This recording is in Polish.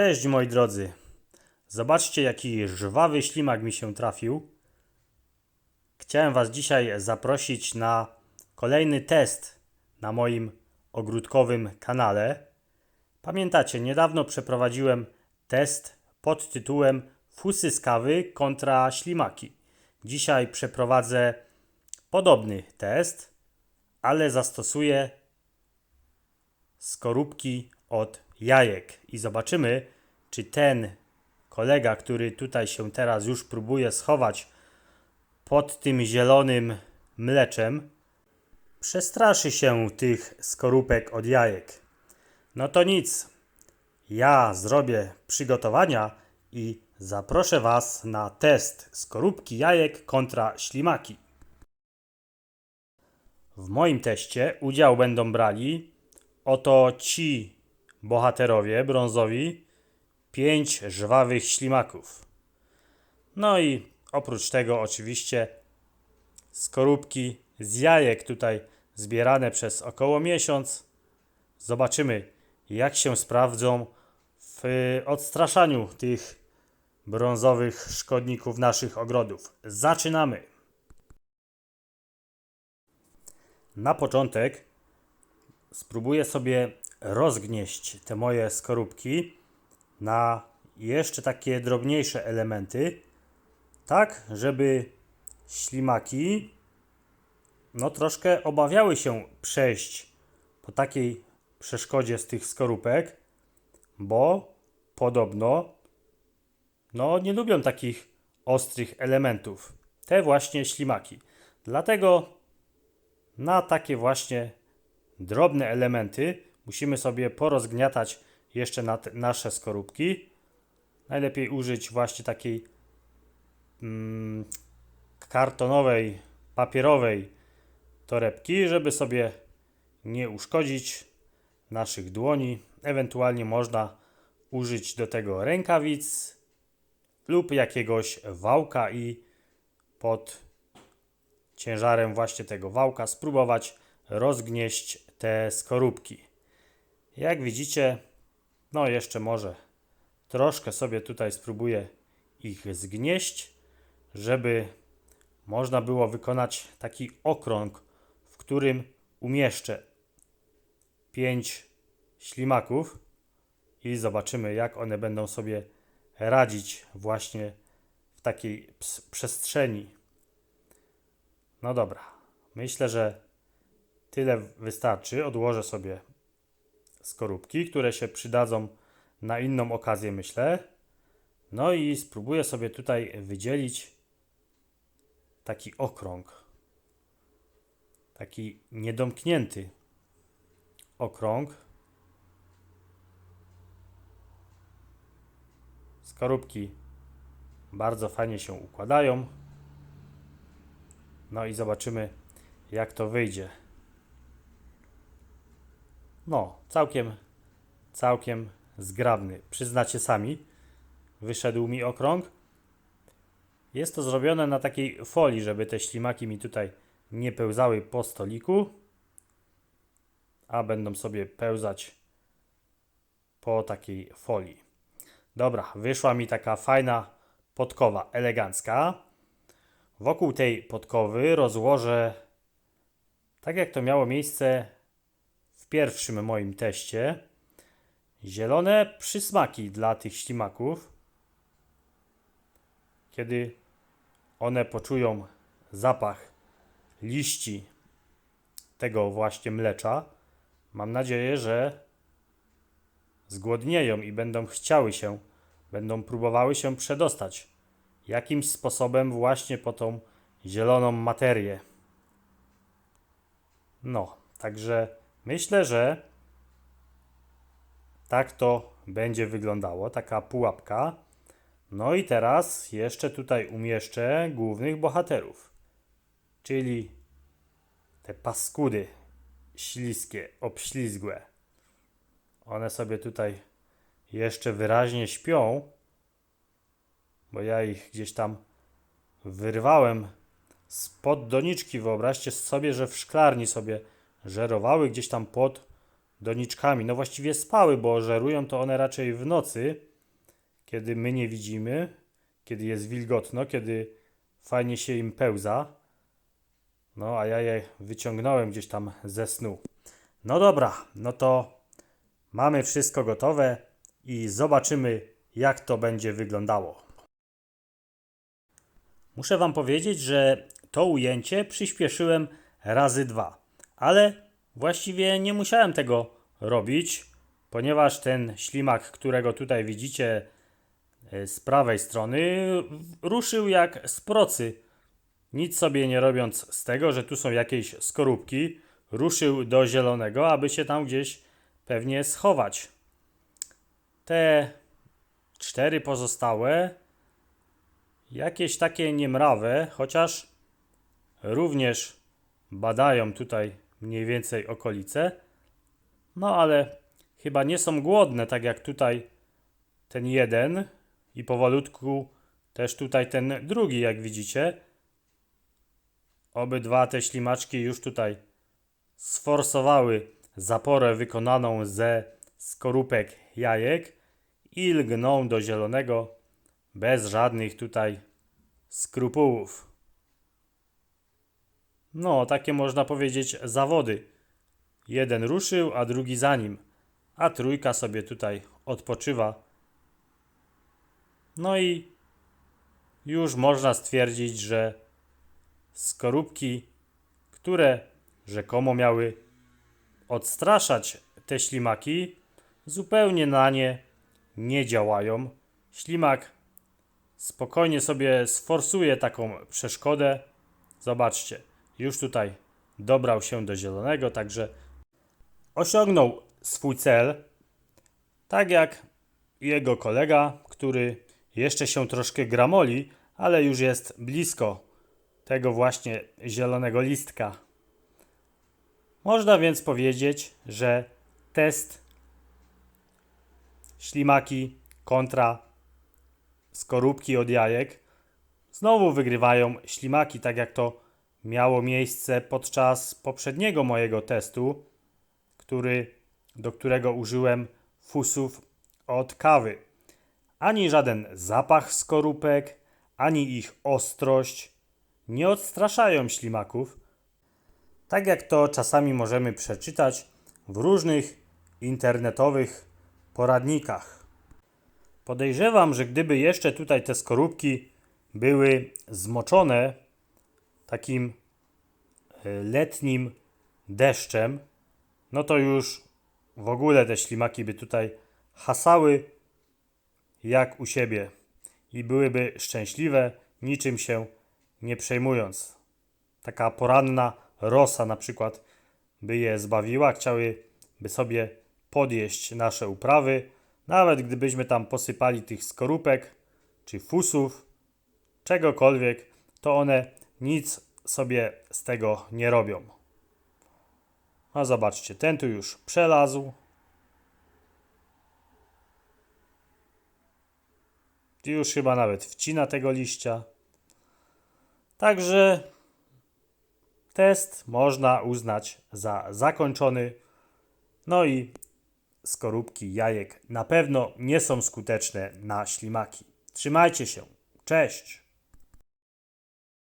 Cześć moi drodzy. Zobaczcie jaki żwawy ślimak mi się trafił. Chciałem Was dzisiaj zaprosić na kolejny test na moim ogródkowym kanale. Pamiętacie, niedawno przeprowadziłem test pod tytułem Fusy z kawy kontra ślimaki. Dzisiaj przeprowadzę podobny test, ale zastosuję skorupki od jajek i zobaczymy, czy ten kolega, który tutaj się teraz już próbuje schować pod tym zielonym mleczem, przestraszy się tych skorupek od jajek. No to nic. Ja zrobię przygotowania i zaproszę Was na test skorupki jajek kontra ślimaki. W moim teście udział będą brali oto ci bohaterowie brązowi, pięć żwawych ślimaków. No i oprócz tego oczywiście skorupki z jajek tutaj zbierane przez około miesiąc. Zobaczymy jak się sprawdzą w odstraszaniu tych brązowych szkodników naszych ogrodów. Zaczynamy! Na początek spróbuję sobie rozgnieść te moje skorupki na jeszcze takie drobniejsze elementy, tak żeby ślimaki no troszkę obawiały się przejść po takiej przeszkodzie z tych skorupek, bo podobno no nie lubią takich ostrych elementów. Te właśnie ślimaki. Dlatego na takie właśnie drobne elementy musimy sobie porozgniatać jeszcze na nasze skorupki. Najlepiej użyć właśnie takiej mm, kartonowej, papierowej torebki, żeby sobie nie uszkodzić naszych dłoni. Ewentualnie można użyć do tego rękawic lub jakiegoś wałka i pod ciężarem właśnie tego wałka spróbować rozgnieść te skorupki. Jak widzicie, no jeszcze może troszkę sobie tutaj spróbuję ich zgnieść, żeby można było wykonać taki okrąg, w którym umieszczę pięć ślimaków i zobaczymy, jak one będą sobie radzić właśnie w takiej przestrzeni. No dobra, myślę, że tyle wystarczy. Odłożę sobie skorupki, które się przydadzą na inną okazję, myślę. No i spróbuję sobie tutaj wydzielić taki okrąg. Taki niedomknięty okrąg. Skorupki bardzo fajnie się układają. No i zobaczymy, jak to wyjdzie. No, całkiem, całkiem zgrabny. Przyznacie sami, wyszedł mi okrąg. Jest to zrobione na takiej folii, żeby te ślimaki mi tutaj nie pełzały po stoliku, a będą sobie pełzać po takiej folii. Dobra, wyszła mi taka fajna podkowa, elegancka. Wokół tej podkowy rozłożę, tak jak to miało miejsce pierwszym moim teście, zielone przysmaki dla tych ślimaków. Kiedy one poczują zapach liści tego właśnie mlecza, mam nadzieję, że zgłodnieją i będą chciały się, będą próbowały się przedostać jakimś sposobem właśnie po tą zieloną materię. No, także myślę, że tak to będzie wyglądało, taka pułapka. No i teraz jeszcze tutaj umieszczę głównych bohaterów, czyli te paskudy śliskie, obślizgłe. One sobie tutaj jeszcze wyraźnie śpią, bo ja ich gdzieś tam wyrwałem spod doniczki. Wyobraźcie sobie, że w szklarni sobie żerowały gdzieś tam pod doniczkami. No właściwie spały, bo żerują to one raczej w nocy. kiedy my nie widzimy, kiedy jest wilgotno, kiedy fajnie się im pełza. No, a ja je wyciągnąłem gdzieś tam ze snu. No dobra, no to mamy wszystko gotowe i zobaczymy, jak to będzie wyglądało. Muszę Wam powiedzieć, że to ujęcie przyspieszyłem razy dwa, ale właściwie nie musiałem tego robić, ponieważ ten ślimak, którego tutaj widzicie e, z prawej strony, ruszył jak z procy. Nic sobie nie robiąc z tego, że tu są jakieś skorupki, ruszył do zielonego, aby się tam gdzieś pewnie schować. Te cztery pozostałe, jakieś takie niemrawe, chociaż również badają tutaj mniej więcej okolice. No ale chyba nie są głodne, tak jak tutaj ten jeden i powolutku też tutaj ten drugi, jak widzicie. Obydwa te ślimaczki już tutaj sforsowały zaporę wykonaną ze skorupek jajek i lgną do zielonego bez żadnych tutaj skrupułów. No, takie można powiedzieć zawody. Jeden ruszył, a drugi za nim, a trójka sobie tutaj odpoczywa. No i już można stwierdzić, że skorupki, które rzekomo miały odstraszać te ślimaki, zupełnie na nie nie działają. Ślimak spokojnie sobie sforsuje taką przeszkodę. Zobaczcie, już tutaj dobrał się do zielonego, także osiągnął swój cel, tak jak jego kolega, który jeszcze się troszkę gramoli, ale już jest blisko tego właśnie zielonego listka. Można więc powiedzieć, że test ślimaki kontra skorupki od jajek znowu wygrywają ślimaki, tak jak to miało miejsce podczas poprzedniego mojego testu, który, do którego użyłem fusów od kawy. Ani żaden zapach skorupek, ani ich ostrość nie odstraszają ślimaków, tak jak to czasami możemy przeczytać w różnych internetowych poradnikach. Podejrzewam, że gdyby jeszcze tutaj te skorupki były zmoczone takim e, letnim deszczem, no to już w ogóle te ślimaki by tutaj hasały jak u siebie i byłyby szczęśliwe, niczym się nie przejmując. Taka poranna rosa na przykład by je zbawiła, chciałyby sobie podjeść nasze uprawy, nawet gdybyśmy tam posypali tych skorupek czy fusów, czegokolwiek, to one nic sobie z tego nie robią. A zobaczcie, ten tu już przelazł. Już chyba nawet wcina tego liścia. Także test można uznać za zakończony. No i skorupki jajek na pewno nie są skuteczne na ślimaki. Trzymajcie się. Cześć!